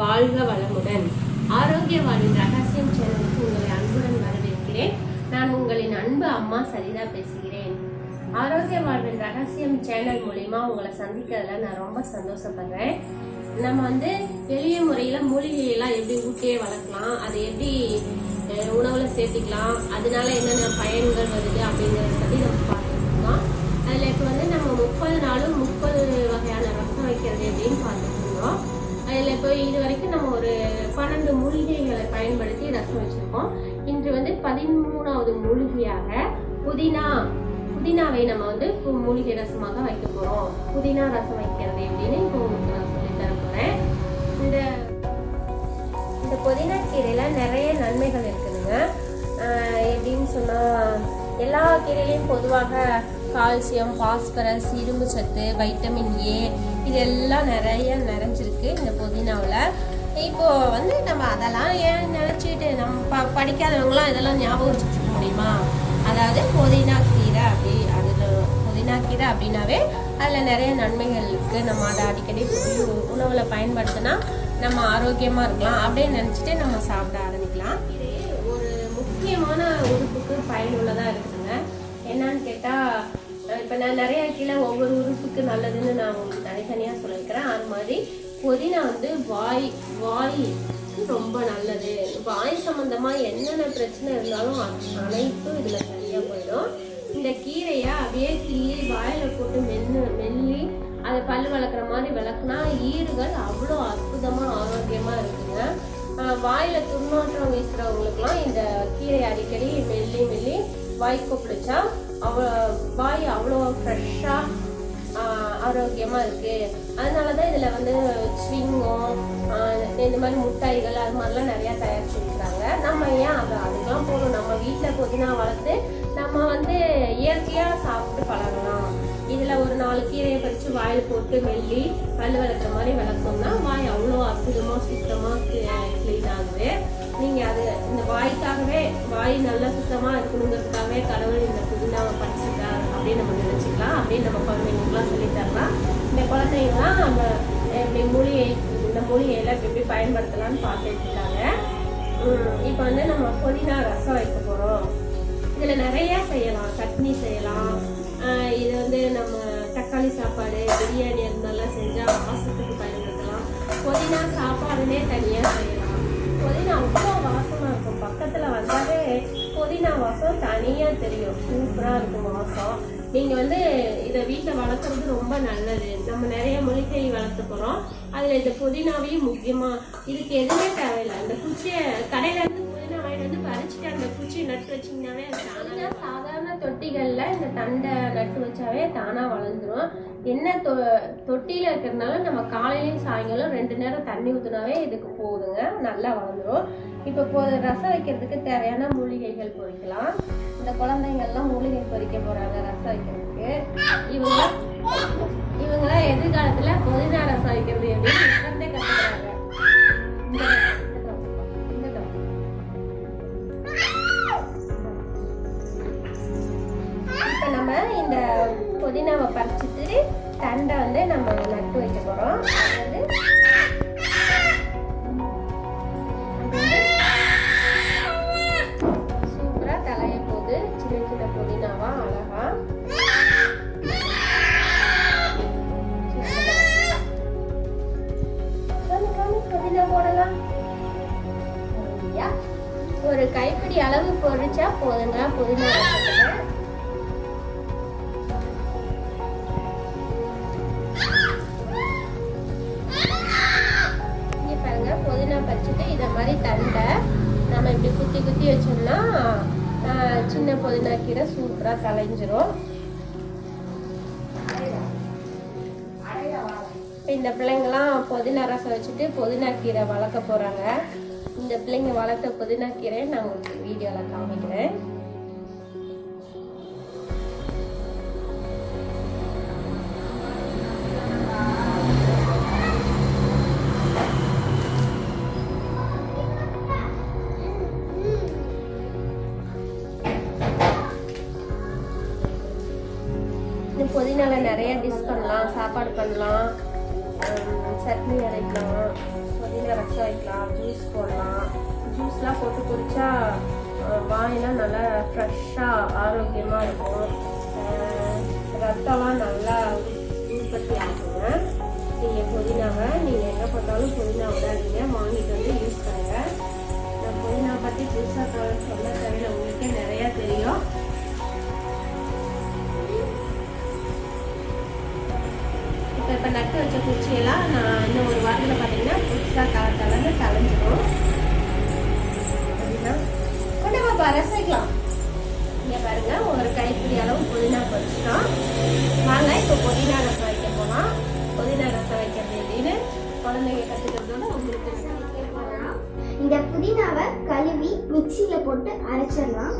வாழ்க வளமுடன். ஆரோக்கிய வாழ்வின் ரகசியம் சேனலுக்கு உங்களை அன்புடன் வரவேற்கிறேன். நான் உங்களின் அன்பு அம்மா சரிதா பேசுகிறேன். ஆரோக்கிய வாழ்வின் ரகசியம் சேனல் மூலிமா உங்களை சந்திக்கிறதுல நான் ரொம்ப சந்தோஷப்படுறேன். நம்ம வந்து எளிய முறையில் மூலிகையெல்லாம் எப்படி ஊட்டியே வளர்க்கலாம் அதை எப்படி உணவில் உணவுல சேர்த்துக்கலாம் அதனால என்னென்ன பயன்கள் வருது அப்படிங்கிறத பற்றி நம்ம பார்த்துருக்கோம் அதில் இப்போ வந்து நம்ம முப்பது நாளும் முப்பது வகையான ரசம் வைக்கிறது எப்படின்னு பார்த்துட்டு இருந்தோம். அதில் இப்போ இது வரைக்கும் நம்ம ஒரு பன்னெண்டு மூலிகைகளை பயன்படுத்தி ரசம் வச்சுருக்கோம். இன்று வந்து பதிமூணாவது மூலிகையாக புதினா புதினாவை நம்ம வந்து மூலிகை ரசமாக வைக்க போகிறோம் புதினா ரசம் வைக்கிறது எப்படின்னு இப்போ உங்களுக்கு நான் சொல்லித் தர போகிறேன் இந்த இந்த புதினா கீரையில் நிறைய நன்மைகள் இருக்குதுங்க. எப்படின்னு சொன்னால் எல்லா கீரையிலையும் பொதுவாக கால்சியம் பாஸ்பரஸ் இரும்பு சத்து வைட்டமின் ஏ இதெல்லாம் நிறைய நிறைஞ்சிருக்கு இந்த புதினாவில். இப்போ வந்து நம்ம அதெல்லாம் ஏன் நினச்சிட்டு நம்ம ப படிக்காதவங்களாம் இதெல்லாம் ஞாபகம் வச்சுக்க முடியுமா? அதாவது புதினா கீரை அப்படி அதில் புதினா கீரை அப்படின்னாவே அதில் நிறைய நன்மைகள் இருக்குது நம்ம அதை அடிக்கடி உணவில் பயன்படுத்தினா நம்ம ஆரோக்கியமாக இருக்கலாம். அப்படின்னு நினச்சிட்டு நம்ம சாப்பிட ஆரம்பிக்கலாம். இது ஒரு முக்கியமான உறுப்புக்கு பயனுள்ளதாக இருக்குதுங்க. என்னன்னு கேட்டால் இப்போ நான் நிறைய கீழே ஒவ்வொரு உறுப்புக்கு நல்லதுன்னு நான் உங்களுக்கு தனித்தனியாக சொல்லியிருக்கிறேன். அது மாதிரி புதினா வந்து வாய் வாய்க்கு ரொம்ப நல்லது. வாய் சம்மந்தமாக என்னென்ன பிரச்சனை இருந்தாலும் அது அனைத்தும் இதில் சரியாக போயிடும். இந்த கீரையை அப்படியே கிள்ளி வாயில் போட்டு மென்னு மெல்லி அதை பல் வளர்க்குற மாதிரி விளக்குனா ஈறுகள் அவ்வளோ அற்புதமாக ஆரோக்கியமாக இருக்குங்க. வாயில் துர்நாற்றம் வீசுகிறவங்களுக்குலாம் இந்த கீரை அடிக்கடி மெல்லி மெல்லி வாய் பிடிச்சா அவ்வளோ வாய் அவ்வளோ ஃப்ரெஷ்ஷாக ஆரோக்கியமாக இருக்குது அதனால தான் இதில் வந்து ஸ்விங்கும் இந்த மாதிரி முட்டாய்கள் அது மாதிரிலாம் நிறையா தயாரிச்சுருக்குறாங்க. நம்ம ஏன் அதை அதுக்கெல்லாம் போகணும்? நம்ம வீட்டில் புதினா வளர்த்து ஃபஸ்ட்டு வாயில் போட்டு மெல்லி பல் விளக்குற மாதிரி விளக்கோம்னா வாய் அவ்வளோ அற்புதமாக சுத்தமாக க்ளீன் ஆகுது. நீங்கள் அது இந்த வாய்க்காகவே வாய் நல்லா சுத்தமாக இருக்கணுங்கிறதுக்காகவே கடவுள் இந்த புதினாவை படிச்சுட்டார் அப்படின்னு நம்ம நினச்சிக்கலாம். அப்படின்னு நம்ம குழந்தைங்களுக்குலாம் சொல்லித் தரலாம். இந்த குழந்தைங்கலாம் நம்ம எப்படி மூலிகை இந்த மூலிகையெல்லாம் எப்படி பயன்படுத்தலாம்னு பார்த்துட்டு இருக்காங்க. இப்போ வந்து நம்ம புதினா ரசம் வைக்க போகிறோம் இதில் நிறைய செய்யலாம். சட்னி செய்யலாம். இது வந்து நம்ம தக்காளி சாப்பாடு பிரியாணி அது மாதிரிலாம் செஞ்சால் வாசத்துக்கு பயன்படுத்தலாம். புதினா சாப்பாடுனே தனியாக செய்யலாம். புதினா அவ்வளோ வாசமாக இருக்கும். பக்கத்தில் வந்தாலே புதினா வாசம் தனியாக தெரியும். சூப்பராக இருக்கும் வாசம். நீங்கள் வந்து இதை வீட்டில் வளர்க்குறது ரொம்ப நல்லது. நம்ம நிறைய மூலிகை வளர்த்து போகிறோம் அதில் இந்த புதினாவையும் முக்கியமாக இதுக்கு எதுவுமே தேவையில்லை. அந்த குச்சியை கடையிலேருந்து குச்சியை நட்டு வச்சிங்கனாவே அது சாதாரண தொட்டிகளில் இந்த தண்டை நட்டு வச்சாவே தானாக வளர்ந்துரும். என்ன தொ தொட்டியில் இருக்கிறதுனால நம்ம காலையிலையும் சாயங்காலம் ரெண்டு நேரம் தண்ணி ஊற்றினாவே இதுக்கு போகுதுங்க நல்லா வளர்ந்துரும். இப்போ போ ரசம் வைக்கிறதுக்கு தேவையான மூலிகைகள் பொறிக்கலாம். இந்த குழந்தைங்கள்லாம் மூலிகை பொறிக்க போகிறாங்க ரசம் வைக்கிறதுக்கு. இவங்க இவங்களாம் எதிர்காலத்தில் புதினா ரசம் வைக்கிறது எப்படின்னு புதினாவை பறிச்சுட்டு தண்டை வந்து நம்ம நட்டு வைக்க போகிறோம் அது வந்து சூப்பராக தலைய போகுது சின்ன சின்ன புதினாவா அழகா. புதினா போடலாம். ஒரு கைப்பிடி அளவு பொறிச்சா போதுங்க புதினா சின்ன புதினா கீரை சூப்பராக கலைஞ்சிரும் இந்த பிள்ளைங்கலாம் புதினா ரசம் வச்சுட்டு புதினா கீரை வளர்க்க போகிறாங்க இந்த பிள்ளைங்க வளர்த்த புதினா கீரை நான் உங்களுக்கு வீடியோவில் காமிக்கிறேன். நிறைய டிஷ் பண்ணலாம் சாப்பாடு பண்ணலாம். சட்னி அரைக்கலாம் புதினா ரசம் வைக்கலாம் ஜூஸ் போடலாம். ஜூஸ்லாம் போட்டு குடித்தா வாயெல்லாம் நல்லா ஃப்ரெஷ்ஷாக ஆரோக்கியமாக இருக்கும். ரத்தம்லாம் நல்லா உற்பத்தி ஆகுங்க. நீங்கள் புதினாவை நீங்கள் எங்கே பார்த்தாலும் புதினா விடாதீங்க வாங்கிட்டு வந்து யூஸ் பண்ணுங்கள் நான் புதினா பற்றி புதுசாக சொல்ல தேவையில்ல உங்களுக்கே நிறையா தெரியும். இப்போ நட்டு வச்ச குச்சியெல்லாம் நான் இன்னும் ஒரு வாரத்தில் பார்த்தீங்கன்னா புதுசாக க கலந்து கலைஞ்சிடும் அப்படின்னா கொண்டு வாப்பா ரசிக்கலாம். இங்கே பாருங்க ஒரு கைப்பிடி அளவு புதினா பறிச்சிட்டோம். வாங்க இப்போ புதினா ரசம் வைக்க போகலாம் புதினா ரசம் வைக்கிறது எப்படின்னு குழந்தைங்க கற்றுக்கிறதோட உங்களுக்கு இந்த புதினாவை கழுவி மிக்சியில் போட்டு அரைச்சிடலாம்.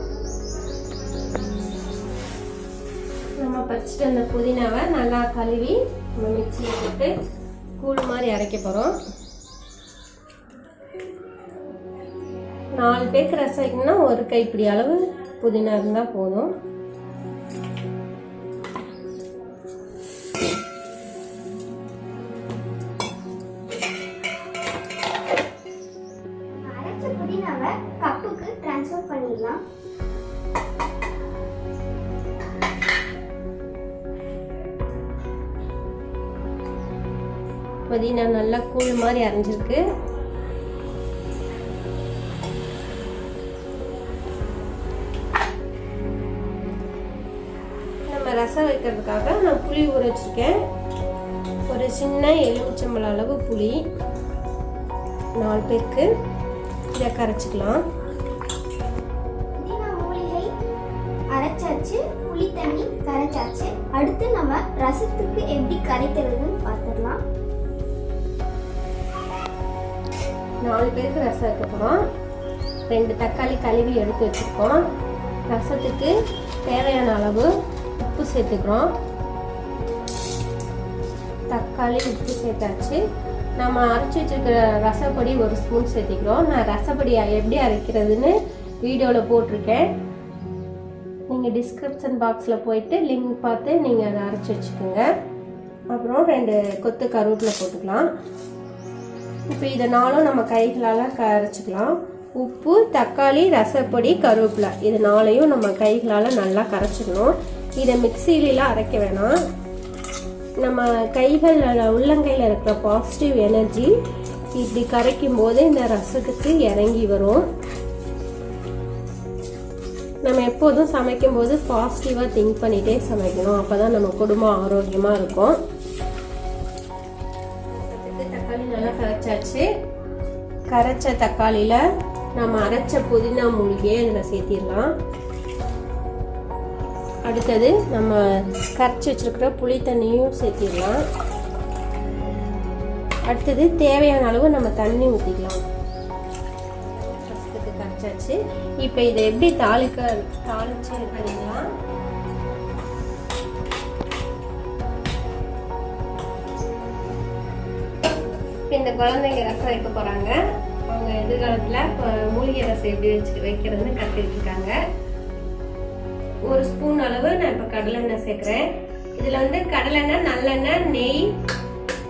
நம்ம பறிச்சுட்டு அந்த புதினாவை நல்லா கழுவி நம்ம மிக்சியில் போட்டு கூழ் மாதிரி அரைக்க போகிறோம் நாலு பேருக்கு ரசம் வைக்கணும்னா ஒரு கைப்பிடி அளவு புதினா இருந்தால் போதும். புதினா நல்லா கூழ் மாதிரி அரைஞ்சிருக்கு. நம்ம ரசம் வைக்கிறதுக்காக நான் புளி ஊற வச்சிருக்கேன். ஒரு சின்ன எலுமிச்சம்பழம் அளவு புளி நாலு பேருக்கு இதை கரைச்சிக்கலாம். நாலு பேருக்கு ரசம் வைக்க போகிறோம் ரெண்டு தக்காளி கழுவி எடுத்து வச்சுருக்கோம். ரசத்துக்கு தேவையான அளவு உப்பு சேர்த்துக்கிறோம். தக்காளி உப்பு சேர்த்தாச்சு. நம்ம அரைச்சி வச்சிருக்கிற ரசப்பொடி ஒரு ஸ்பூன் சேர்த்திக்கிறோம். நான் ரசப்பொடி எப்படி அரைக்கிறதுன்னு வீடியோவில் போட்டிருக்கேன். நீங்கள் டிஸ்கிரிப்ஷன் பாக்ஸில் போயிட்டு லிங்க் பார்த்து நீங்கள் அதை அரைச்சி வச்சுக்கோங்க. அப்புறம் ரெண்டு கொத்து கருவேப்பில் போட்டுக்கலாம். இப்போ இதை நாளும் நம்ம கைகளால் கரைச்சிக்கலாம். உப்பு தக்காளி ரசப்பொடி கருவேப்பிலை. இது நாளையும் நம்ம கைகளால் நல்லா கரைச்சிக்கணும். இதை மிக்சியிலலாம் அரைக்க வேணாம். நம்ம கைகளில் உள்ளங்கையில் இருக்கிற பாசிட்டிவ் எனர்ஜி இப்படி கரைக்கும் போது இந்த ரசத்துக்கு இறங்கி வரும். நம்ம எப்போதும் சமைக்கும் போது பாசிட்டிவாக திங்க் பண்ணிகிட்டே சமைக்கணும். அப்போ தான் நம்ம குடும்பம் ஆரோக்கியமாக இருக்கும். கரைச்சாச்சு கரைச்ச தக்காளியில் நம்ம அரைச்ச புதினா மூலிகையை இதில் சேர்த்திடலாம். அடுத்தது நம்ம கரைச்சி வச்சிருக்கிற புளி தண்ணியும் சேர்த்திடலாம். அடுத்தது தேவையான அளவு நம்ம தண்ணி ஊற்றிக்கலாம் கரைச்சாச்சு. இப்போ இதை எப்படி தாளிக்க தாளிச்சு பண்ணிக்கலாம்? இப்போ இந்த குழந்தைங்க ரசம் வைக்க போகிறாங்க அவங்க எதிர்காலத்தில் மூலிகை ரசம் எப்படி வச்சு வைக்கிறதுன்னு கற்றுக்கிட்டுருக்காங்க ஒரு ஸ்பூன் அளவு நான் இப்போ கடலெண்ணெய் சேர்க்குறேன். இதில் வந்து கடலெண்ணெய் நல்லெண்ணெய் நெய்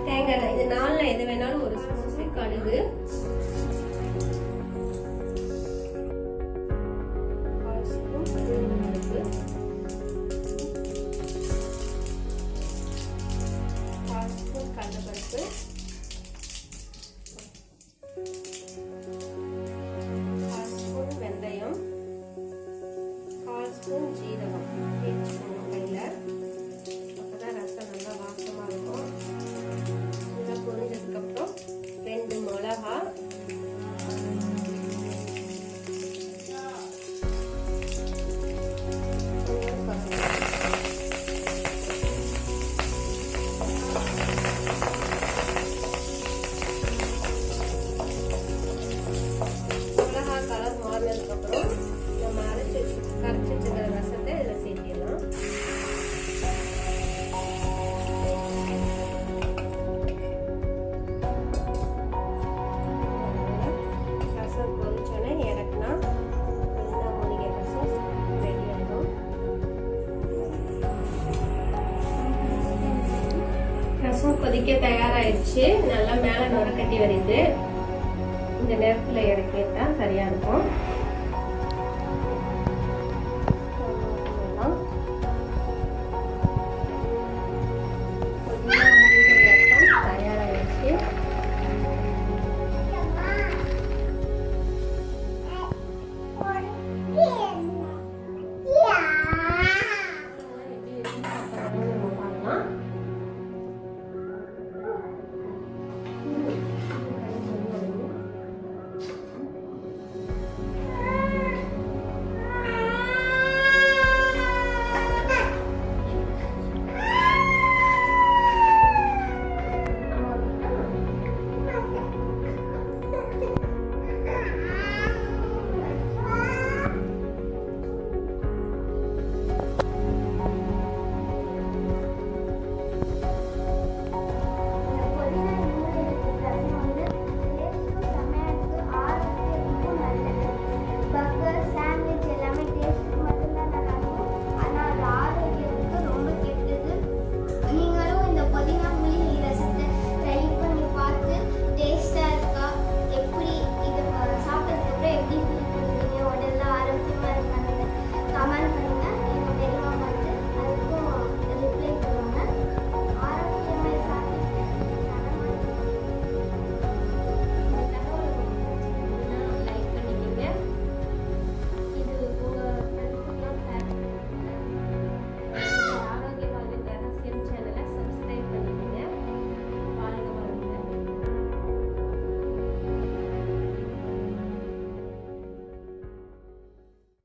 தேங்காய் எண்ணெய். இது நாளில் எது வேணாலும் ஒரு ஸ்பூன் கடுகு. கொதிக்க தயாராகிடுச்சு நல்லா மேலே நுரக்கட்டி வருது. இந்த நேரத்தில் இறக்கிட்டா சரியாக இருக்கும்.